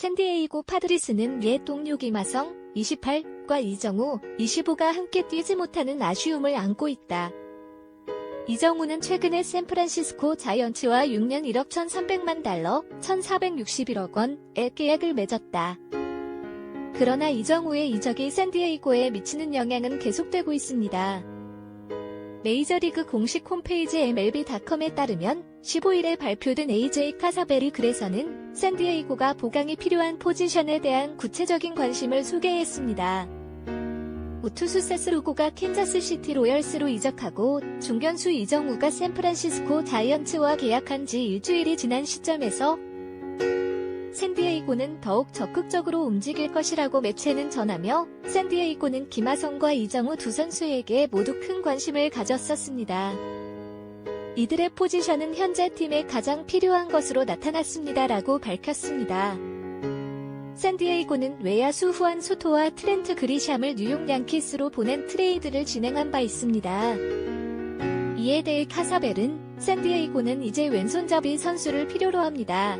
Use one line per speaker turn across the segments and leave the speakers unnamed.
샌디에이고 파드리스는 옛 동료 김하성 28과 이정우 25가 함께 뛰지 못하는 아쉬움을 안고 있다. 이정우는 최근에 샌프란시스코 자이언츠와 6년 1억 1,300만 달러 1,461억 원의 계약을 맺었다. 그러나 이정우의 이적이 샌디에이고에 미치는 영향은 계속되고 있습니다. 메이저리그 공식 홈페이지 MLB.com에 따르면 15일에 발표된 AJ 카사베리 글에서는 샌디에이고가 보강이 필요한 포지션에 대한 구체적인 관심을 소개했습니다. 우투수 세스루고가 캔자스시티 로열스로 이적하고 중견수 이정우가 샌프란시스코 자이언츠와 계약한 지 일주일이 지난 시점에서 샌디에이고는 더욱 적극적으로 움직일 것이라고 매체는 전하며 샌디에이고는 김하성과 이정우 두 선수에게 모두 큰 관심을 가졌었습니다. 이들의 포지션은 현재 팀에 가장 필요한 것으로 나타났습니다라고 밝혔습니다. 샌디에이고는 외야수 후안 소토와 트렌트 그리샴을 뉴욕 양키스로 보낸 트레이드를 진행한 바 있습니다. 이에 대해 카사벨은 샌디에이고는 이제 왼손잡이 선수를 필요로 합니다.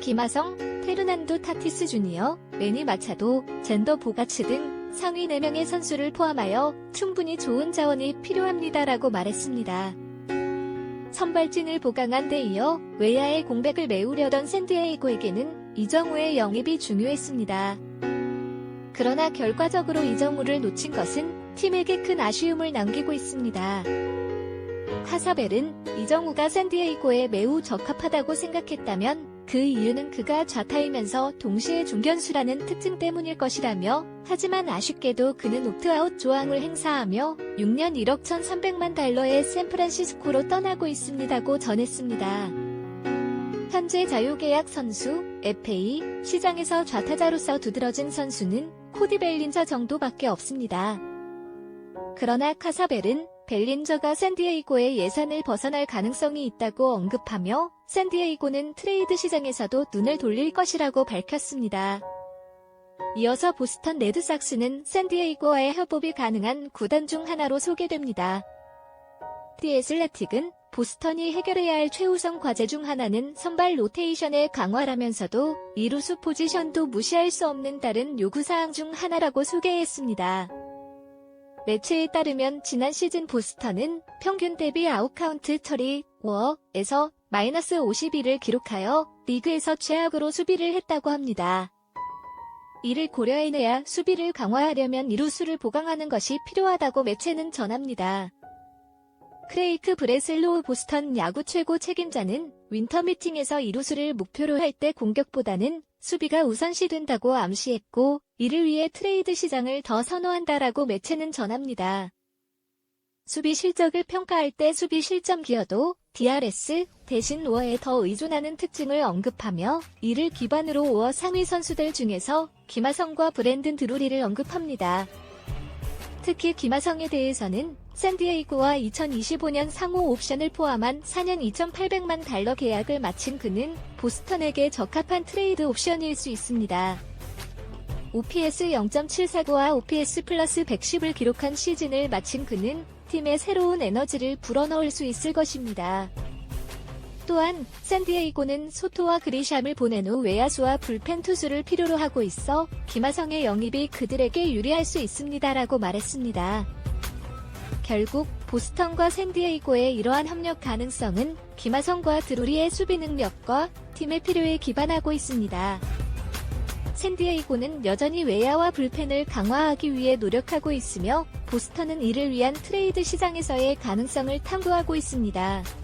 김하성, 페르난도 타티스 주니어, 매니 마차도, 젠더 보가츠 등 상위 4명의 선수를 포함하여 충분히 좋은 자원이 필요합니다라고 말했습니다. 선발진을 보강한 데 이어 외야의 공백을 메우려던 샌디에이고에게는 이정우의 영입이 중요했습니다. 그러나 결과적으로 이정우를 놓친 것은 팀에게 큰 아쉬움을 남기고 있습니다. 카사벨은 이정우가 샌디에이고에 매우 적합하다고 생각했다면 그 이유는 그가 좌타이면서 동시에 중견수라는 특징 때문일 것이라며 하지만 아쉽게도 그는 옵트아웃 조항을 행사하며 6년 1억 1,300만 달러의 샌프란시스코로 떠나고 있습니다고 전했습니다. 현재 자유계약 선수, FA, 시장에서 좌타자로서 두드러진 선수는 코디 벨린저 정도밖에 없습니다. 그러나 카사벨은 벨린저가 샌디에이고의 예산을 벗어날 가능성이 있다고 언급하며 샌디에이고는 트레이드 시장에서도 눈을 돌릴 것이라고 밝혔습니다. 이어서 보스턴 레드삭스는 샌디에이고와의 협업이 가능한 구단 중 하나로 소개됩니다. 디 애슬레틱은 보스턴이 해결해야 할 최우선 과제 중 하나는 선발 로테이션의 강화라면서도 이루수 포지션도 무시할 수 없는 다른 요구사항 중 하나라고 소개했습니다. 매체에 따르면 지난 시즌 보스턴은 평균 대비 아웃카운트 처리 워에서 마이너스 51을 기록하여 리그에서 최악으로 수비를 했다고 합니다. 이를 고려해내야 수비를 강화하려면 이루수를 보강하는 것이 필요하다고 매체는 전합니다. 크레이크 브레슬로우 보스턴 야구 최고 책임자는 윈터 미팅에서 이루수를 목표로 할 때 공격보다는 수비가 우선시 된다고 암시했고 이를 위해 트레이드 시장을 더 선호한다라고 매체는 전합니다. 수비 실적을 평가할 때 수비 실점 기여도 DRS 대신 워에 더 의존하는 특징을 언급하며 이를 기반으로 워 상위 선수들 중에서 김하성과 브랜든 드루리를 언급합니다. 특히 김하성에 대해서는 샌디에이고와 2025년 상호 옵션을 포함한 4년 2,800만 달러 계약을 마친 그는 보스턴에게 적합한 트레이드 옵션일 수 있습니다. OPS 0.749와 OPS 플러스 110을 기록한 시즌을 마친 그는 팀에 새로운 에너지를 불어넣을 수 있을 것입니다. 또한 샌디에이고는 소토와 그리샴을 보낸 후 외야수와 불펜 투수를 필요로 하고 있어 김하성의 영입이 그들에게 유리할 수 있습니다라고 말했습니다. 결국 보스턴과 샌디에이고의 이러한 협력 가능성은 김하성과 드루리의 수비 능력과 팀의 필요에 기반하고 있습니다. 샌디에이고는 여전히 외야와 불펜을 강화하기 위해 노력하고 있으며 보스턴은 이를 위한 트레이드 시장에서의 가능성을 탐구하고 있습니다.